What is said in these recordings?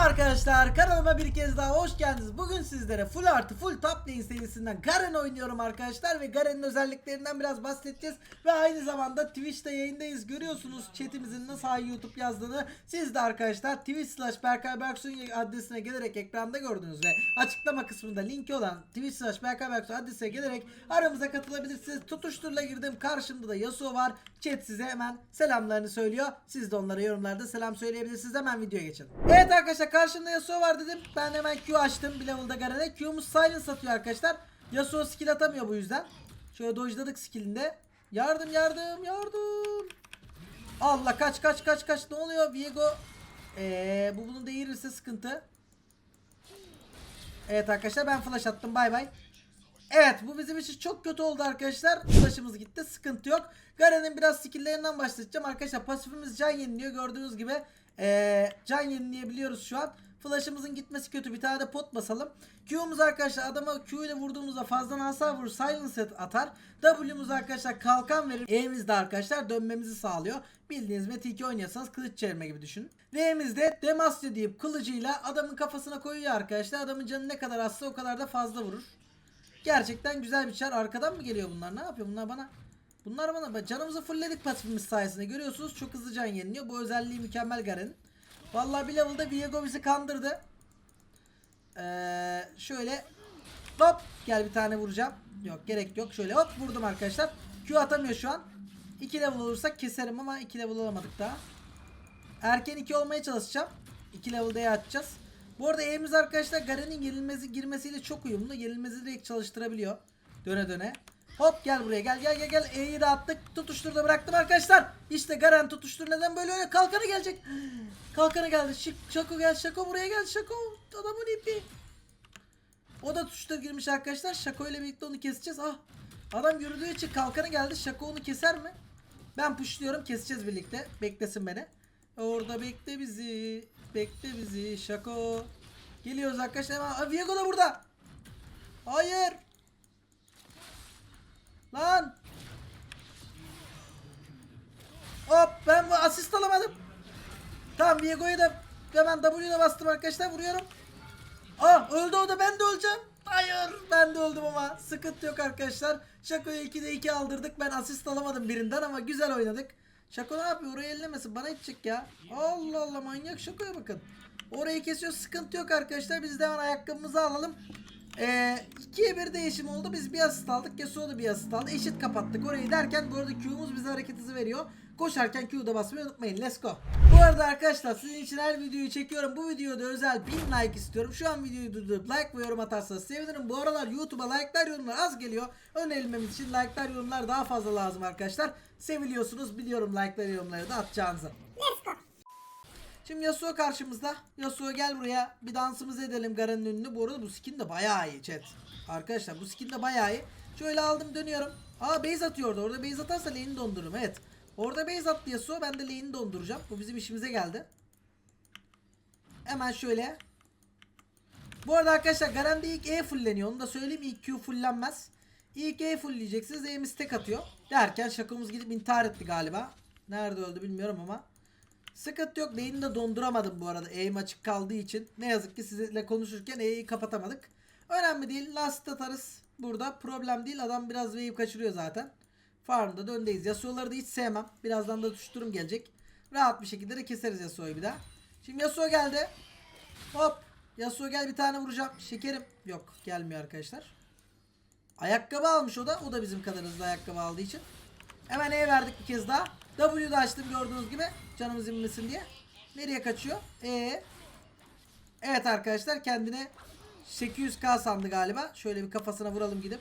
arkadaşlar kanalıma bir kez daha hoş geldiniz. Bugün sizlere full artı full top lane serisinden Garen oynuyorum arkadaşlar ve Garen'in özelliklerinden biraz bahsedeceğiz. Ve aynı zamanda Twitch'te yayındayız. Görüyorsunuz chatimizin nasıl hay YouTube yazdığını. Siz de arkadaşlar Twitch slash Berkay Berksoy adresine gelerek ekranda gördünüz ve açıklama kısmında linki olan Twitch slash Berkay Berksoy adresine gelerek aramıza katılabilirsiniz. Tutuşturla girdim. Karşımda da Yasuo var. Chat size hemen selamlarını söylüyor. Siz de onlara yorumlarda selam söyleyebilirsiniz. Hemen videoya geçelim. Evet arkadaşlar karşımda Yasuo var dedim. Ben hemen Q açtım. Bir level'da Garen'e. Q'muz silence atıyor arkadaşlar. Yasuo skill atamıyor bu yüzden. Şöyle dojladık skillinde. Yardım yardım yardım. Allah kaç kaç kaç kaç ne oluyor Viego? Ee, bu bunu değirirse sıkıntı. Evet arkadaşlar ben flash attım bay bay. Evet bu bizim için çok kötü oldu arkadaşlar. Flash'ımız gitti sıkıntı yok. Garen'in biraz skill'lerinden başlayacağım. Arkadaşlar pasifimiz can yeniliyor gördüğünüz gibi. Ee, can yenileyebiliyoruz şu an. Flash'ımızın gitmesi kötü. Bir tane de pot basalım. Q'muz arkadaşlar adama Q ile vurduğumuzda fazladan hasar vurur. Silence atar. W'muz arkadaşlar kalkan verir. E'miz de arkadaşlar dönmemizi sağlıyor. Bildiğiniz MT2 oynuyorsanız kılıç çevirme gibi düşünün. R'miz de Demacia deyip kılıcıyla adamın kafasına koyuyor arkadaşlar. Adamın canı ne kadar azsa o kadar da fazla vurur. Gerçekten güzel bir çar. Arkadan mı geliyor bunlar? Ne yapıyor bunlar bana? Bunlar bana canımızı fullledik pasifimiz sayesinde. Görüyorsunuz çok hızlı can yeniliyor. Bu özelliği mükemmel Garen'in. Vallahi bir level'da Viego bizi kandırdı. Ee, şöyle hop gel bir tane vuracağım. Yok gerek yok. Şöyle hop vurdum arkadaşlar. Q atamıyor şu an. 2 level olursak keserim ama 2 level olamadık daha. Erken 2 olmaya çalışacağım. 2 level'da atacağız. Bu arada E'miz arkadaşlar Garen'in yenilmezi girmesiyle çok uyumlu. Yenilmezi direkt çalıştırabiliyor. Döne döne. Hop gel buraya gel gel gel gel. E'yi de attık. Tutuşturda bıraktım arkadaşlar. İşte Garen tutuştur neden böyle öyle kalkanı gelecek. Kalkanı geldi. Şık, Şako gel Şako buraya gel Şako. Adamın ipi. O da tutuştur girmiş arkadaşlar. Şako ile birlikte onu keseceğiz. Ah. Adam yürüdüğü için kalkanı geldi. Şako onu keser mi? Ben pushluyorum. Keseceğiz birlikte. Beklesin beni. Orada bekle bizi. Bekle bizi. Şako. Geliyoruz arkadaşlar. Hemen. Aa, Viego da burada. Hayır. Lan. Hop ben bu asist alamadım. Tamam Viego'yu da hemen W'ye bastım arkadaşlar vuruyorum. Aa öldü o da ben de öleceğim. Hayır ben de öldüm ama sıkıntı yok arkadaşlar. Şako'yu 2'de 2 aldırdık. Ben asist alamadım birinden ama güzel oynadık. Şako ne yapıyor? Orayı ellemesin. Bana itecek ya. Allah Allah manyak Şako'ya bakın. Orayı kesiyor. Sıkıntı yok arkadaşlar. Biz de hemen ayakkabımızı alalım. Ee, ikiye bir değişim oldu. Biz bir asist aldık. Yasuo da bir asist aldı. Eşit kapattık orayı derken bu arada Q'muz bize hareket hızı veriyor. Koşarken Q'da basmayı unutmayın. Let's go. Bu arada arkadaşlar sizin için her videoyu çekiyorum. Bu videoda özel 1000 like istiyorum. Şu an videoyu durdurup like ve yorum atarsanız sevinirim. Bu aralar YouTube'a like'lar yorumlar az geliyor. Önerilmemiz için like'lar yorumlar daha fazla lazım arkadaşlar. Seviliyorsunuz biliyorum like'lar yorumları da atacağınızı. Şimdi Yasuo karşımızda. Yasuo gel buraya. Bir dansımızı edelim Garen'in önünde. Bu arada bu skin de bayağı iyi chat. Arkadaşlar bu skin de bayağı iyi. Şöyle aldım dönüyorum. Aa base atıyordu. Orada base atarsa lane'i dondururum. Evet. Orada base attı Yasuo. Ben de lane'i donduracağım. Bu bizim işimize geldi. Hemen şöyle. Bu arada arkadaşlar Garen'de ilk E fullleniyor. Onu da söyleyeyim. İlk Q fullenmez. İlk E fullleyeceksiniz. E'miz tek atıyor. Derken şakamız gidip intihar etti galiba. Nerede öldü bilmiyorum ama. Sıkıntı yok. Lane'i de donduramadım bu arada. Aim açık kaldığı için. Ne yazık ki sizinle konuşurken E'yi kapatamadık. Önemli değil. Last atarız. Burada problem değil. Adam biraz wave kaçırıyor zaten. Farmda da öndeyiz. Yasuo'ları da hiç sevmem. Birazdan da tuşturum gelecek. Rahat bir şekilde de keseriz Yasuo'yu bir daha. Şimdi Yasuo geldi. Hop. Yasuo gel bir tane vuracağım. Şekerim. Yok gelmiyor arkadaşlar. Ayakkabı almış o da. O da bizim kadar hızlı ayakkabı aldığı için. Hemen E verdik bir kez daha. W'da açtım gördüğünüz gibi. Canımız inmesin diye. Nereye kaçıyor? E. Evet arkadaşlar kendine 800k sandı galiba. Şöyle bir kafasına vuralım gidip.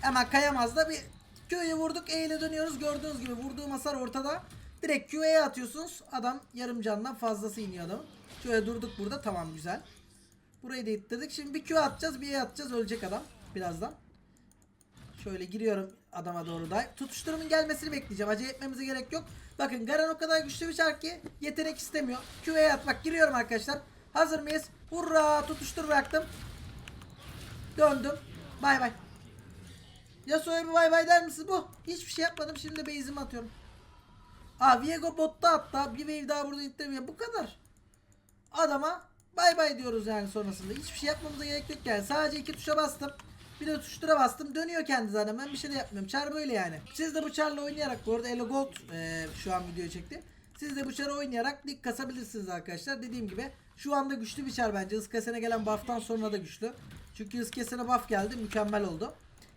Hemen kayamaz da bir Q'yu vurduk. E ile dönüyoruz. Gördüğünüz gibi vurduğum hasar ortada. Direkt Q'ye atıyorsunuz. Adam yarım candan fazlası iniyor adamın. Şöyle durduk burada. Tamam güzel. Burayı da ittirdik. Şimdi bir Q atacağız. Bir E atacağız. Ölecek adam. Birazdan. Şöyle giriyorum adama doğru da. Tutuşturumun gelmesini bekleyeceğim. Acele etmemize gerek yok. Bakın Garen o kadar güçlü bir çar ki yetenek istemiyor. Q'ye at. Bak giriyorum arkadaşlar. Hazır mıyız? Hurra! Tutuştur bıraktım. Döndüm. Bay bay. Yasuo'ya bir bay bay der misin? Bu. Hiçbir şey yapmadım. Şimdi base'imi atıyorum. Aa Viego botta hatta. Bir wave daha burada itlemiyor. Bu kadar. Adama Bay bay diyoruz yani sonrasında. Hiçbir şey yapmamıza gerek yok yani. Sadece iki tuşa bastım. Bir de tuşlara bastım. Dönüyor kendi zaten. Ben bir şey de yapmıyorum. Çar böyle yani. Siz de bu çarla oynayarak bu arada Elo Gold e, şu an video çektim. Siz de bu çarı oynayarak lig kasabilirsiniz arkadaşlar. Dediğim gibi şu anda güçlü bir çar bence. Hız kesene gelen buff'tan sonra da güçlü. Çünkü hız kesene buff geldi. Mükemmel oldu.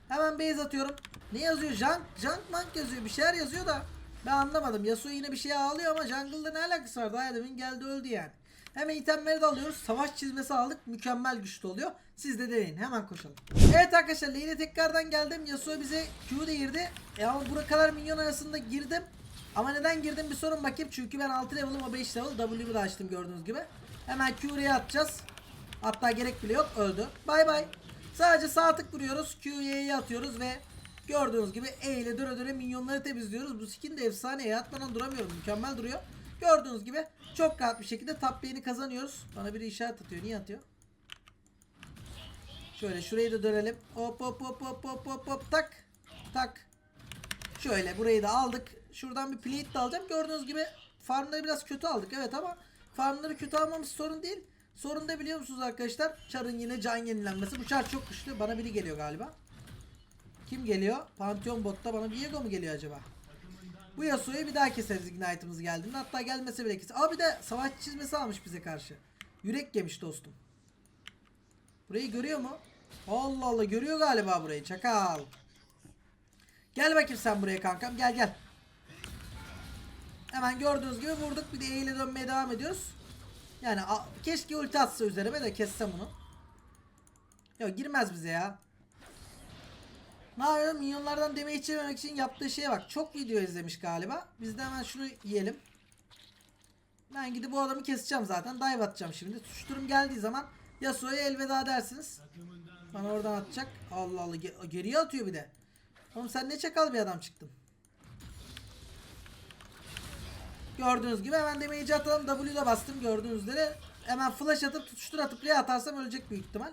Hemen base atıyorum. Ne yazıyor? Junk, junk mank yazıyor. Bir şeyler yazıyor da. Ben anlamadım. Yasuo yine bir şey ağlıyor ama jungle'da ne alakası var? Daha demin geldi öldü yani. Hemen itemleri de alıyoruz. Savaş çizmesi aldık. Mükemmel güçlü oluyor. Siz de deneyin. Hemen koşalım. Evet arkadaşlar lane'e tekrardan geldim. Yasuo bize Q değirdi. E ama buraya kadar minyon arasında girdim. Ama neden girdim bir sorun bakayım. Çünkü ben 6 level'ım o 5 level. W'yu da açtım gördüğünüz gibi. Hemen Q'ye atacağız. Hatta gerek bile yok. Öldü. Bay bay. Sadece sağ tık vuruyoruz. Q'ye atıyoruz ve gördüğünüz gibi E ile döne döne minyonları temizliyoruz. Bu skin de efsane. E atmadan duramıyorum. Mükemmel duruyor. Gördüğünüz gibi çok rahat bir şekilde top kazanıyoruz. Bana biri işaret atıyor. Niye atıyor? Şöyle şurayı da dönelim. Hop hop hop hop hop hop hop tak. Tak. Şöyle burayı da aldık. Şuradan bir plate de alacağım. Gördüğünüz gibi farmları biraz kötü aldık. Evet ama farmları kötü almamız sorun değil. Sorun da biliyor musunuz arkadaşlar? Çarın yine can yenilenmesi. Bu çar çok güçlü. Bana biri geliyor galiba. Kim geliyor? Pantheon botta bana Viego mu geliyor acaba? Bu Yasuo'yu bir daha keseriz Ignite'ımız geldiğinde. Hatta gelmese bile keseriz. Aa bir de savaş çizmesi almış bize karşı. Yürek yemiş dostum. Burayı görüyor mu? Allah Allah görüyor galiba burayı. Çakal. Gel bakayım sen buraya kankam. Gel gel. Hemen gördüğünüz gibi vurduk. Bir de E ile dönmeye devam ediyoruz. Yani keşke ulti atsa üzerime de kessem onu. Yok girmez bize ya. Ne yapıyorum? Minyonlardan damage içememek için yaptığı şeye bak. Çok video izlemiş galiba. Biz de hemen şunu yiyelim. Ben gidip bu adamı keseceğim zaten. Dive atacağım şimdi. Tuşturum geldiği zaman Yasuo'ya elveda dersiniz. Bana oradan atacak. Allah Allah. ge- geriye atıyor bir de. Oğlum sen ne çakal bir adam çıktın. Gördüğünüz gibi hemen damage'i atalım. W'da bastım gördüğünüz üzere. Hemen flash atıp tutuştur atıp R'ye atarsam ölecek büyük ihtimal.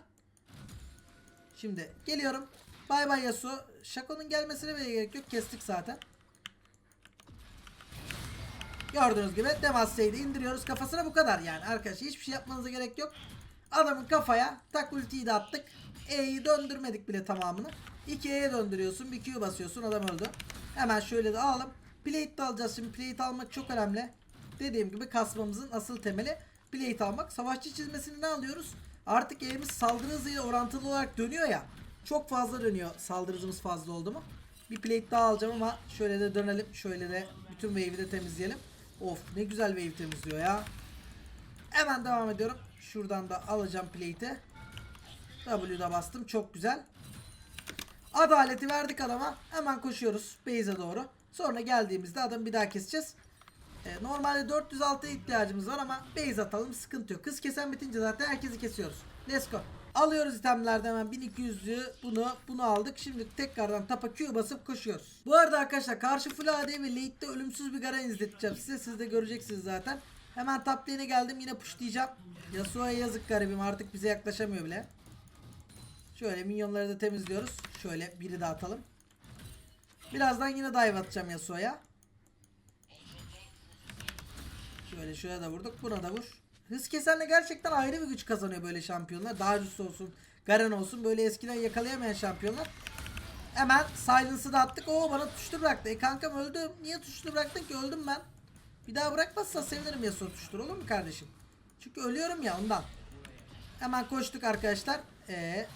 Şimdi geliyorum. Bay bay Yasuo. Shaco'nun gelmesine bile gerek yok. Kestik zaten. Gördüğünüz gibi Demasya'yı indiriyoruz. Kafasına bu kadar yani arkadaşlar. Hiçbir şey yapmanıza gerek yok. Adamın kafaya tak ultiyi de attık. E'yi döndürmedik bile tamamını. 2 E'ye döndürüyorsun. Bir Q basıyorsun. Adam öldü. Hemen şöyle de alalım. Plate de alacağız şimdi. Plate almak çok önemli. Dediğim gibi kasmamızın asıl temeli plate almak. Savaşçı çizmesini ne alıyoruz? Artık elimiz saldırı hızıyla orantılı olarak dönüyor ya. Çok fazla dönüyor saldırı hızımız fazla oldu mu. Bir plate daha alacağım ama şöyle de dönelim. Şöyle de bütün wave'i de temizleyelim. Of ne güzel wave temizliyor ya. Hemen devam ediyorum. Şuradan da alacağım plate'i. W'da bastım. Çok güzel. Adaleti verdik adama. Hemen koşuyoruz base'e doğru. Sonra geldiğimizde adamı bir daha keseceğiz. Ee, normalde 406'ya ihtiyacımız var ama base atalım sıkıntı yok. Kız kesen bitince zaten herkesi kesiyoruz. Let's go. Alıyoruz itemlerden hemen 1200'lü bunu bunu aldık. Şimdi tekrardan tapa Q basıp koşuyoruz. Bu arada arkadaşlar karşı full ve late'de ölümsüz bir Garen izleteceğim size. Siz de göreceksiniz zaten. Hemen top lane'e geldim yine pushlayacağım. Yasuo'ya yazık garibim artık bize yaklaşamıyor bile. Şöyle minyonları da temizliyoruz. Şöyle biri daha atalım. Birazdan yine dive atacağım Yasuo'ya. Şöyle şuraya da vurduk. Buna da vur. Hız kesenle gerçekten ayrı bir güç kazanıyor böyle şampiyonlar. Darius olsun, Garen olsun böyle eskiden yakalayamayan şampiyonlar. Hemen silence'ı da attık. Oo bana tuşlu bıraktı. E kankam öldüm. Niye tuşlu bıraktın ki? Öldüm ben. Bir daha bırakmazsa sevinirim Yasuo tuştur olur mu kardeşim? Çünkü ölüyorum ya ondan. Hemen koştuk arkadaşlar. Ee,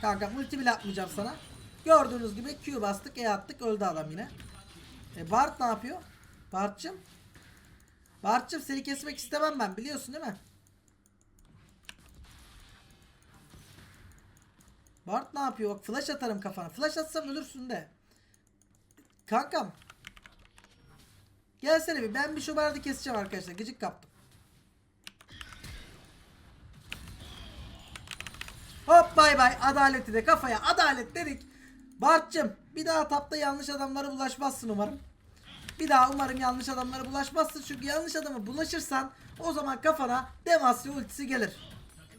kankam ulti bile atmayacağım sana. Gördüğünüz gibi Q bastık, E attık, öldü adam yine. E Bart ne yapıyor? Bart'cım. Bart'cım seni kesmek istemem ben biliyorsun değil mi? Bart ne yapıyor? Bak flash atarım kafana. Flash atsam ölürsün de. Kankam. Gelsene bir. Ben bir şu bardı keseceğim arkadaşlar. Gıcık kaptım. Hop bay bay. Adaleti de kafaya. Adalet dedik. Bart'cım bir daha tapta yanlış adamlara bulaşmazsın umarım. Bir daha umarım yanlış adamlara bulaşmazsın. Çünkü yanlış adama bulaşırsan o zaman kafana Demasya ultisi gelir.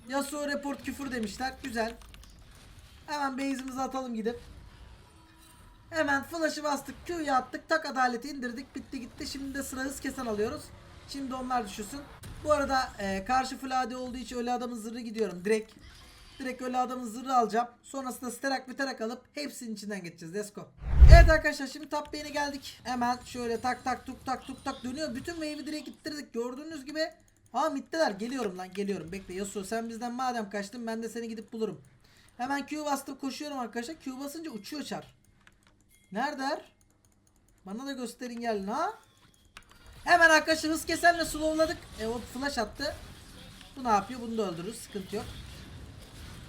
Yasuo report küfür demişler. Güzel. Hemen base'imizi atalım gidip. Hemen flash'ı bastık. Q'yu attık. Tak adaleti indirdik. Bitti gitti. Şimdi de sıra hız kesen alıyoruz. Şimdi onlar düşürsün. Bu arada e, karşı full AD olduğu için ölü adamın zırhı gidiyorum direkt. Direkt ölü adamın zırhı alacağım. Sonrasında sterak biterak alıp hepsinin içinden geçeceğiz. Let's go. Evet arkadaşlar şimdi top lane'e geldik. Hemen şöyle tak tak tuk tak tuk tak dönüyor. Bütün wave'i direkt ittirdik. Gördüğünüz gibi. Ha mitteler. Geliyorum lan geliyorum. Bekle Yasuo sen bizden madem kaçtın ben de seni gidip bulurum. Hemen Q bastım koşuyorum arkadaşlar. Q basınca uçuyor çar. Neredeler? Bana da gösterin gelin ha. Hemen arkadaşlar hız kesenle slowladık. E o flash attı. Bu ne yapıyor? Bunu da öldürürüz. Sıkıntı yok.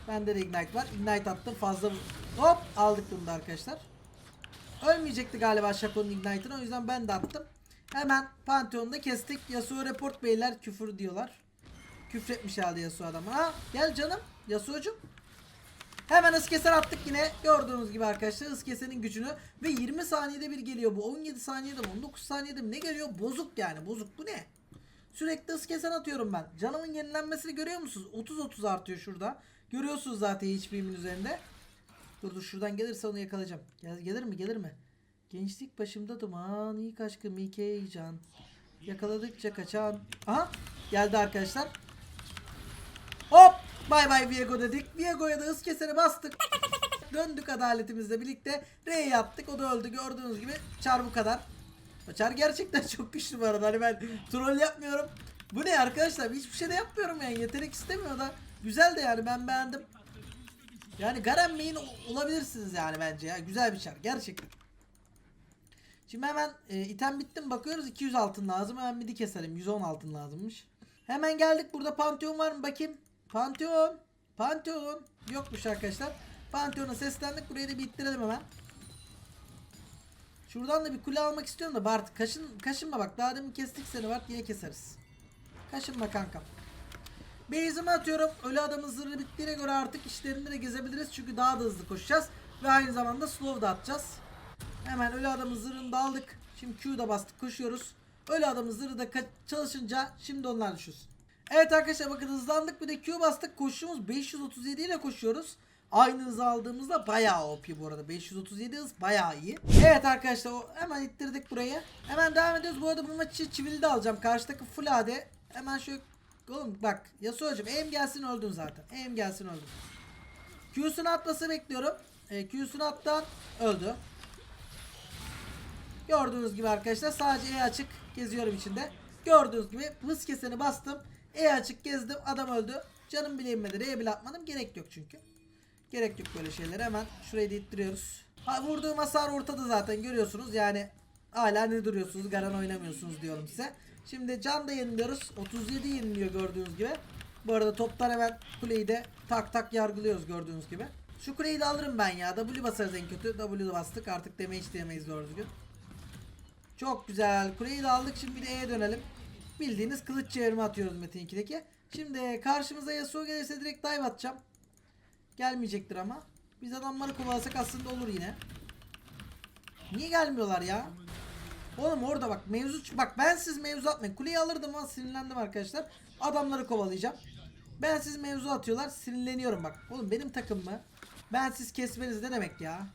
Bende de ignite var. Ignite attım fazla. Hop aldık bunu da arkadaşlar. Ölmeyecekti galiba Shaco'nun ignite'ını o yüzden ben de attım. Hemen Pantheon'da kestik. Yasuo report beyler küfür diyorlar. Küfretmiş halde Yasuo adamı. Ha gel canım Yasuo'cum. Hemen hız keser attık yine. Gördüğünüz gibi arkadaşlar hız kesenin gücünü. Ve 20 saniyede bir geliyor bu. 17 saniyede mi 19 saniyede mi ne geliyor? Bozuk yani bozuk. Bu ne? Sürekli hız kesen atıyorum ben. Canımın yenilenmesini görüyor musunuz? 30-30 artıyor şurada. Görüyorsunuz zaten HP'min üzerinde. Dur dur şuradan gelirse onu yakalayacağım. Gel, gelir mi gelir mi? Gençlik başımda duman, ilk aşkım ilk heyecan. Yakaladıkça kaçan. Aha geldi arkadaşlar. Hop bay bay Viego dedik. Viego'ya da hız keseni bastık. Döndük adaletimizle birlikte. R yaptık o da öldü gördüğünüz gibi. Çar bu kadar. Çar gerçekten çok güçlü bu arada. Hani ben troll yapmıyorum. Bu ne arkadaşlar? Hiçbir şey de yapmıyorum yani. Yetenek istemiyor da. Güzel de yani ben beğendim. Yani Garen main ol- olabilirsiniz yani bence ya. Güzel bir çar gerçekten. Şimdi hemen e, item bitti mi bakıyoruz 200 altın lazım. Hemen midi keselim. 110 altın lazımmış. Hemen geldik burada Pantheon var mı bakayım. Pantheon. Pantheon. Yokmuş arkadaşlar. Pantheon'a seslendik. Burayı da bir hemen. Şuradan da bir kule almak istiyorum da Bart kaşın, kaşınma bak. Daha demin kestik seni Bart yine keseriz. Kaşınma kankam. Base'imi atıyorum. Ölü adamın zırhı bittiğine göre artık işlerinde de gezebiliriz. Çünkü daha da hızlı koşacağız. Ve aynı zamanda slow da atacağız. Hemen ölü adamın zırhını da aldık. Şimdi Q'da bastık koşuyoruz. Ölü adamın zırhı da çalışınca şimdi onlar düşürsün. Evet arkadaşlar bakın hızlandık bir de Q bastık. Koşuyoruz 537 ile koşuyoruz. Aynı hızı aldığımızda bayağı OP bu arada. 537 hız bayağı iyi. Evet arkadaşlar hemen ittirdik burayı. Hemen devam ediyoruz. Bu arada bu maçı çivili de alacağım. Karşı takım full AD. Hemen şöyle Oğlum bak Yasuo'cum aim gelsin öldün zaten. Aim gelsin öldün. Q'sunu atması bekliyorum. E, Q'sunu attan öldü. Gördüğünüz gibi arkadaşlar sadece E açık geziyorum içinde. Gördüğünüz gibi hız keseni bastım. E açık gezdim adam öldü. Canım bile inmedi. R'ye bile atmadım. Gerek yok çünkü. Gerek yok böyle şeylere. Hemen şurayı da ittiriyoruz. Ha, vurduğum hasar ortada zaten görüyorsunuz. Yani hala ne duruyorsunuz? Garan oynamıyorsunuz diyorum size. Şimdi can da yeniliyoruz. 37 yeniliyor gördüğünüz gibi. Bu arada toptan hemen kuleyi de tak tak yargılıyoruz gördüğünüz gibi. Şu kuleyi de alırım ben ya. W basarız en kötü. W bastık. Artık damage diyemeyiz doğru düzgün. Çok güzel. Kuleyi de aldık. Şimdi bir de E'ye dönelim. Bildiğiniz kılıç çevirme atıyoruz Metin 2'deki. Şimdi karşımıza Yasuo gelirse direkt dive atacağım. Gelmeyecektir ama. Biz adamları kovalasak aslında olur yine. Niye gelmiyorlar ya? Oğlum orada bak mevzu bak ben siz mevzu atmayın. Kuleyi alırdım ama sinirlendim arkadaşlar. Adamları kovalayacağım. Ben siz mevzu atıyorlar sinirleniyorum bak. Oğlum benim takım mı? Ben siz kesmeniz ne demek ya?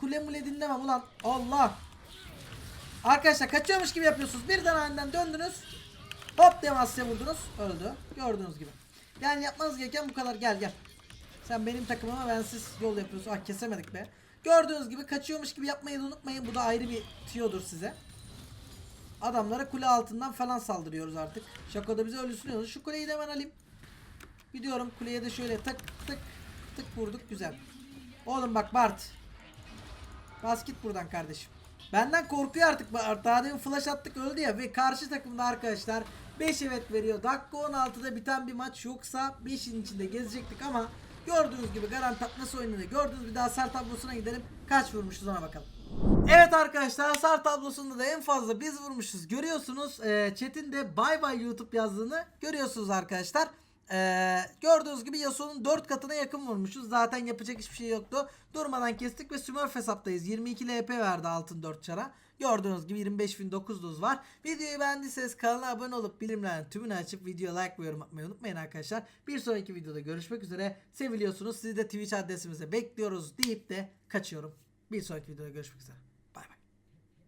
Kule mule dinlemem ulan. Allah. Arkadaşlar kaçıyormuş gibi yapıyorsunuz. Birden aniden döndünüz. Hop Demasya vurdunuz. Öldü. Gördüğünüz gibi. Yani yapmanız gereken bu kadar. Gel gel. Sen benim takımıma bensiz yol yapıyorsun. Ah kesemedik be. Gördüğünüz gibi kaçıyormuş gibi yapmayı da unutmayın. Bu da ayrı bir tiyodur size. Adamlara kule altından falan saldırıyoruz artık. Şako da bize ölüsünüyoruz. Şu kuleyi de hemen alayım. Gidiyorum kuleye de şöyle tık tık tık vurduk. Güzel. Oğlum bak Bart. Bas git buradan kardeşim. Benden korkuyor artık Bart. Daha demin flash attık öldü ya. Ve karşı takımda arkadaşlar 5 evet veriyor. Dakika 16'da biten bir maç yoksa 5'in içinde gezecektik ama Gördüğünüz gibi garanti nasıl oynanıyor. Gördüğünüz bir daha hasar tablosuna gidelim. Kaç vurmuşuz ona bakalım. Evet arkadaşlar hasar tablosunda da en fazla biz vurmuşuz. Görüyorsunuz e, chat'in de bay bay YouTube yazdığını görüyorsunuz arkadaşlar. E, gördüğünüz gibi Yasuo'nun 4 katına yakın vurmuşuz. Zaten yapacak hiçbir şey yoktu. Durmadan kestik ve Smurf hesaptayız. 22 LP verdi altın 4 çara. Gördüğünüz gibi 25.900 var. Videoyu beğendiyseniz kanala abone olup bilimlerin tümünü açıp video like ve yorum atmayı unutmayın arkadaşlar. Bir sonraki videoda görüşmek üzere. Seviliyorsunuz. Sizi de Twitch adresimize bekliyoruz deyip de kaçıyorum. Bir sonraki videoda görüşmek üzere.